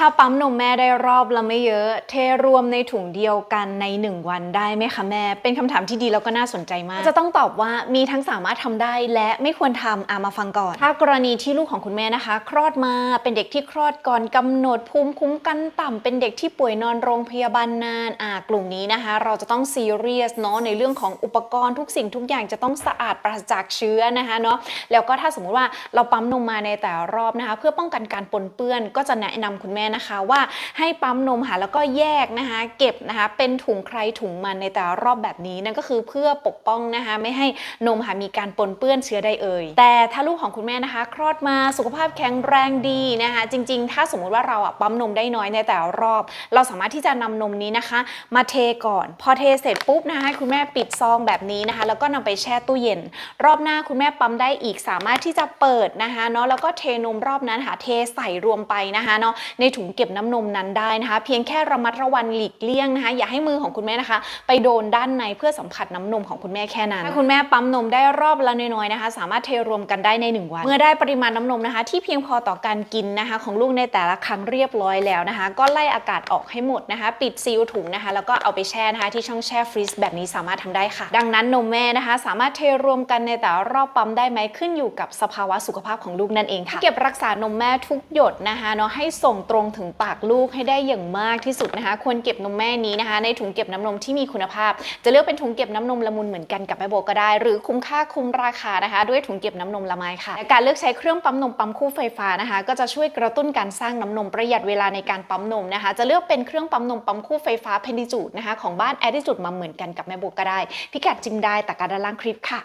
ถ้าปั๊มนมแม่ได้รอบละไม่เยอะ เทรวมในถุงเดียวกันใน 1 วันได้ไหมคะแม่ เป็นคำถามที่ดีแล้วก็น่าสนใจมาก จะต้องตอบว่ามีทั้งสามารถทำได้และไม่ควรทำอามาฟังก่อน ถ้ากรณีที่ลูกของคุณแม่นะคะ คลอดมาเป็นเด็กที่คลอดก่อนกำหนดภูมิคุ้มกันต่ำเป็นเด็กที่ป่วยนอนโรงพยาบาลนานอ่ากลุ่มนี้นะคะ เราจะต้องซีเรียสเนาะในเรื่องของอุปกรณ์ทุกสิ่งทุกอย่างจะต้องสะอาดปราศจากเชื้อนะคะเนาะแล้วก็ถ้าสมมุติว่าเราปั๊มนมมาในแต่ละรอบนะคะ เพื่อป้องกันการปนเปื้อนก็จะแนะนำคุณแม่นะคะว่าให้ปั๊มนมค่ะแล้วก็แยกนะคะเก็บนะคะเป็นถุงใครถุงมันในแต่ละรอบแบบนี้นั่นก็คือเพื่อปกป้องนะคะไม่ให้นมค่ะมีการปนเปื้อนเชื้อใดเอ่ยแต่ถ้าลูกของคุณแม่นะคะ คลอดมาสุขภาพแข็งแรงดีนะคะจริง ๆ ถ้าสมมุติว่าเราอะปั๊มนมได้น้อยในแต่ละรอบ เราสามารถที่จะนำนมนี้นะคะ มาเทก่อน พอเทเสร็จปุ๊บนะคะให้คุณแม่ปิดซองแบบนี้นะคะ แล้วก็นำไปแช่ตู้เย็น รอบหน้าคุณแม่ปั๊มได้อีกสามารถที่จะเปิดนะคะเนาะแล้วก็เทนมรอบนั้นค่ะเทใส่รวมไปนะคะเนาะในถุงเก็บน้ำนมนั้นได้นะคะ เพียงแค่ระมัดระวังหลีกเลี่ยงนะคะ อย่าให้มือของคุณแม่นะคะ ไปโดนด้านในเพื่อสัมผัสน้ำนมของคุณแม่แค่นั้นถ้าคุณแม่ปั๊มนมได้รอบละน้อยๆนะคะ สามารถเทรวมกันได้ในหนึ่งวัน เมื่อได้ปริมาณน้ำนมนะคะ ที่เพียงพอต่อการกินนะคะ ของลูกในแต่ละครั้งเรียบร้อยแล้วนะคะ ก็ไล่อากาศออกให้หมดนะคะ ปิดซีลถุงนะคะ แล้วก็เอาไปแช่นะคะที่ช่องแช่ฟรีซแบบนี้สามารถทำได้ค่ะ ดังนั้นนมแม่นะคะ สามารถเทรวมกันในแต่ละรอบปั๊มได้ไหมขึ้นอยู่กับสภาวะสุขภาพของลูกนั่นเองค่ะเก็บรักษานมแม่ทุกหยดนะคะเนาะให้ส่งตรงงถึงปากลูกให้ได้อย่างมากที่สุดนะคะ ควรเก็บนมแม่นี้นะคะ ในถุงเก็บน้ำนมที่มีคุณภาพ จะเลือกเป็นถุงเก็บน้ำนมละมุนเหมือนกันกับแม่โบก็ได้ หรือคุ้มค่าคุ้มราคานะคะ ด้วยถุงเก็บน้ำนมละไมค่ะการเลือกใช้เครื่องปั๊มนมปั๊มคู่ไฟฟ้านะคะ ก็จะช่วยกระตุ้นการสร้างน้ำนมประหยัดเวลาในการปั๊มนมนะคะ จะเลือกเป็นเครื่องปั๊มนมปั๊มคู่ไฟฟ้าเพนดิจูดนะคะของบ้านแอดดิจูดมาเหมือนกันกับแม่โบก็ได้ พิกัดจิมได้แต่การด้านล่างคลิปค่ะ